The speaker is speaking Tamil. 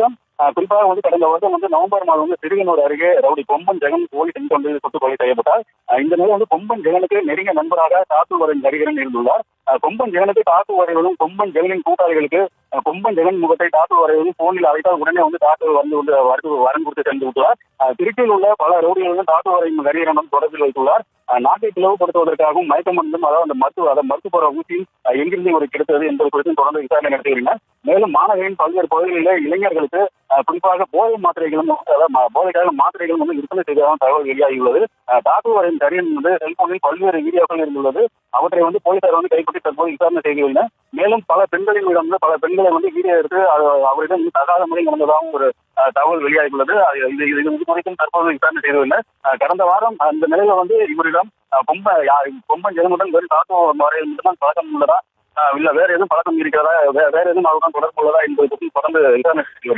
வருடம் குறிப்பாக வந்து கடந்த வருடம் வந்து நவம்பர் மாதம் வந்து திருகனூர் அருகே ரவுடி கொம்பன் ஜெகன் போலி செஞ்சு கொண்டு சுட்டுக் கொலை செய்யப்பட்டார். இந்த நிலையில் வந்து கொம்பன் ஜெகனுக்கு நெருங்கிய நண்பராக காத்தூர்வரின் நடிகரன் இருந்துள்ளார். அஹ், கொம்பன் ஜெகனுக்கு காத்து வரைவதும் கொம்பன் ஜெகனின் கூட்டாளிகளுக்கு அஹ், கொம்பன் ஜெகன் முகத்தை காத்து போனில் அழைத்தால் உடனே வந்து காத்து வந்து வந்து வரது வரம் கொடுத்து சென்று விட்டுள்ளார். திருச்சியில் உள்ள பல ரவுடிகளுடன் காத்து நடிகரனும் தொடர்பில் வைத்துள்ளார். நாட்டை பிளவுபடுத்துவதற்காகவும் மயக்க மருந்தும் அதாவது அந்த மருத்துவ அதை மருத்துவ போற எங்கிருந்து ஒரு கிடைத்தது என்பது குறித்தும் தொடர்ந்து விசாரணை நடத்தி மேலும் மாநகரின் பல்வேறு பகுதிகளில் இளைஞர்களுக்கு குறிப்பாக போதை மாத்திரைகளும் அதாவது போதைக்காக மாத்திரைகளும் வந்து விற்பனை செய்ததாக தகவல் வெளியாகியுள்ளது. டாக்டர் தாக்குவரின் தடியன் வந்து செல்போனில் பல்வேறு வீடியோக்கள் இருந்துள்ளது. அவற்றை வந்து போலீசார் வந்து கைப்பற்றி தற்போது விசாரணை செய்துள்ளனர். மேலும் பல பெண்களின் இடம் பல பெண்களை வந்து வீடியோ எடுத்து அவரிடம் தகாத முறை நடந்ததாகவும் ஒரு தகவல் வெளியாகியுள்ளது. அது இது இது இது குறித்தும் தற்போது விசாரணை செய்து கடந்த வாரம் அந்த நிலையில வந்து இவரிடம் பொம்பை பொம்பன் யா- வெறும் தாக்கம் வரையில் மட்டும்தான் பழக்கம் உள்ளதா? இல்ல வேற எதுவும் பழக்கம் இருக்கிறதா? வேற எதுவும் அவருடன் தொடர்பு உள்ளதா என்பது பற்றி தொடர்ந்து விசாரணை